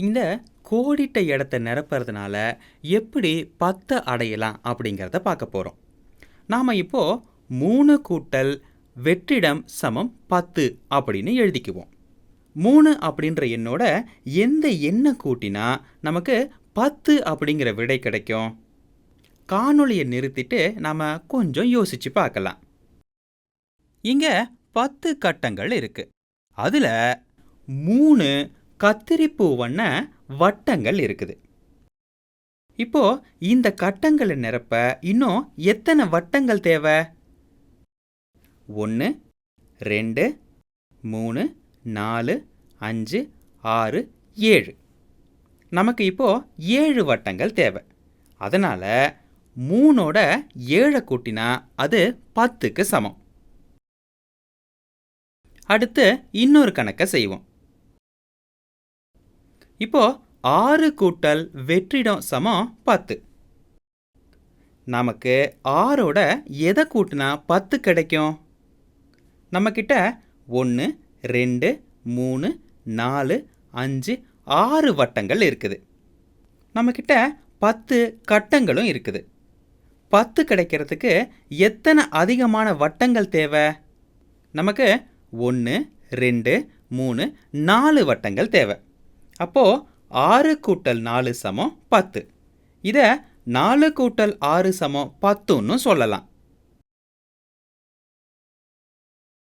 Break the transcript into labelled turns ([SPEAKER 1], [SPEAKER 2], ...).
[SPEAKER 1] இந்த கோடிட்ட இடத்த நிரப்புறதுனால எப்படி பத்தை அடையலாம் அப்படிங்கிறத பார்க்க போகிறோம் நாம் இப்போது மூணு கூட்டல் வெற்றிடம் சமம் பத்து அப்படின்னு எழுதிக்குவோம். மூணு அப்படின்ற எண்ணோட எந்த எண்ணை கூட்டினா நமக்கு பத்து அப்படிங்கிற விடை கிடைக்கும்? காணொளியை நிறுத்திட்டு நாம் கொஞ்சம் யோசித்து பார்க்கலாம். இங்கே பத்து கட்டங்கள் இருக்குது அதில் மூணு கத்திரிப்பூ வண்ண வட்டங்கள் இருக்குது. இப்போ இந்த கட்டங்களை நிரப்ப இன்னும் எத்தனை வட்டங்கள் தேவை? ஒன்று ரெண்டு மூணு நாலு அஞ்சு ஆறு ஏழு. நமக்கு இப்போ ஏழு வட்டங்கள் தேவை. அதனால் மூணோட ஏழை கூட்டினா அது பத்துக்கு சமம். அடுத்து இன்னொரு கணக்கை செய்வோம். இப்போ ஆறு கூட்டல் வெற்றிடம் சமம் பத்து. நமக்கு ஆறோட எதை கூட்டினா பத்து கிடைக்கும்? நம்மக்கிட்ட ஒன்று ரெண்டு மூணு நாலு அஞ்சு ஆறு வட்டங்கள் இருக்குது. நம்மக்கிட்ட பத்து கட்டங்களும் இருக்குது. பத்து கிடைக்கிறதுக்கு எத்தனை அதிகமான வட்டங்கள் தேவை? நமக்கு ஒன்று ரெண்டு மூணு நாலு வட்டங்கள் தேவை. அப்போது ஆறு கூட்டல் நாலு சமம் பத்து. இதை நாலு கூட்டல் ஆறு சமம் பத்துன்னு சொல்லலாம்.